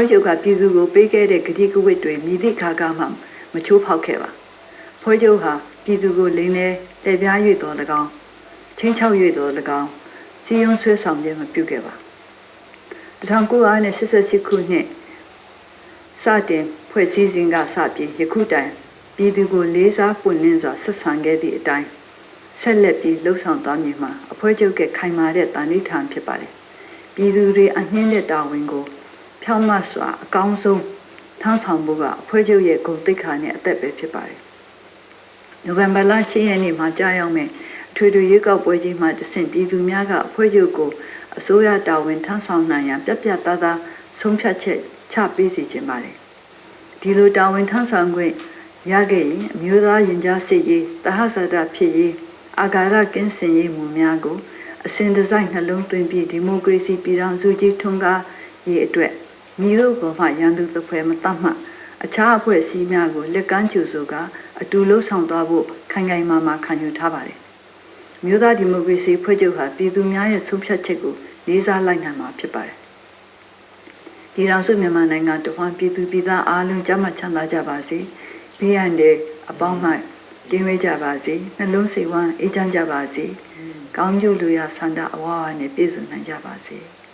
ဖွဲ့ချုပ်ကပြည်သူကိုပေးခဲ့တဲ့ဂတိကဝတ်တွေမြည်သည့်ခါကမှမချိုးဖောက်ခဲ့ပါဖွဲ့ချုပ်ဟာပြည်သူကိုလိမ်လဲလက်ပြား၍တော်၎င်းချင်းချောက်၍တော်၎င်းစီယုံဆွဲဆောင်ခြင်းမပြုခဲ့ပါ1988ခုနှစ်စတင်ဖွဲ့စည်းစဉ်ကစပြီးယခုတိုင်ပြည်သူကိုလေးစားပွင့်လင်းစွာဆက်ဆံခဲ့သည့်အတိုင်းဆက်လက်ပြီးလှုပ်ဆောင်သွားမည်မှာအဖွဲ့ချုပ်ကခိုင်မာတဲ့တာဏိဌာန်ဖြစ်ပါတယ်ပြည်သူတွေအနှင်းတဲ့တာဝန်ကို ဖြောင့်မတ်စွာအကောင်းဆုံးထမ်းဆောင်ဖို့ကအဖွဲ့ချုပ်ရဲ့ဂုဏ်သိက္ခာနဲ့အသက်ပဲဖြစ်ပါတယ်။နိုဝင်ဘာလ10ရက်နေ့မှာကြာရောက်မယ်အထွေထွေရွေးကောက်ပွဲကြီးမှာတဆင့်ပြည်သူများကအဖွဲ့ချုပ်ကိုအစိုးရတာဝန်ထမ်းဆောင်နိုင်ရန်ပြတ်ပြတ်သားသားဆုံးဖြတ်ချက်ချပေးစီခြင်းပါတယ်။ဒီလိုတာဝန်ထမ်းဆောင်ခွင့်ရခဲ့ရင်အမျိုးသားရင်ကြားစစ်ရေးတဟဇာတဖြစ်ရေးအာဂါရကင်းစင်ရေးမူများကိုအစဉ်တစိုက်နှလုံးသွင်းပြီးဒီမိုကရေစီပြည်ထောင်စုကြီးထွန်းကားရေးအတွက် မိတို့ကမှရန်သူသဖွယ်မတတ်မှအခြားအဖွဲ့အစည်းများကိုလက်ကမ်းကြိုဆိုကအတူလှုပ်ဆောင်သွားဖို့ခိုင်ခိုင်မာမာခံယူထားပါတယ်။မြို့သားဒီမိုကရေစီဖွဲ့ချုပ်ဟာပြည်သူများရဲ့ဆုံးဖြတ်ချက်ကိုလေးစားလိုက်နိုင်မှာဖြစ်ပါတယ်။ပြည်ထောင်စုမြန်မာနိုင်ငံတဝန်းပြည်သူပြည်သားအားလုံးကြမ်းမှချမ်းသာကြပါစေ။ဘေးရန်တဲ့အပေါင်းမှကျင်းဝဲကြပါစေ။နှလုံးစိတ်ဝမ်းအေးချမ်းကြပါစေ။ကောင်းကျိုးလူရဆန္ဒအဝါအဝါနဲ့ပြည့်စုံနိုင်ကြပါစေ။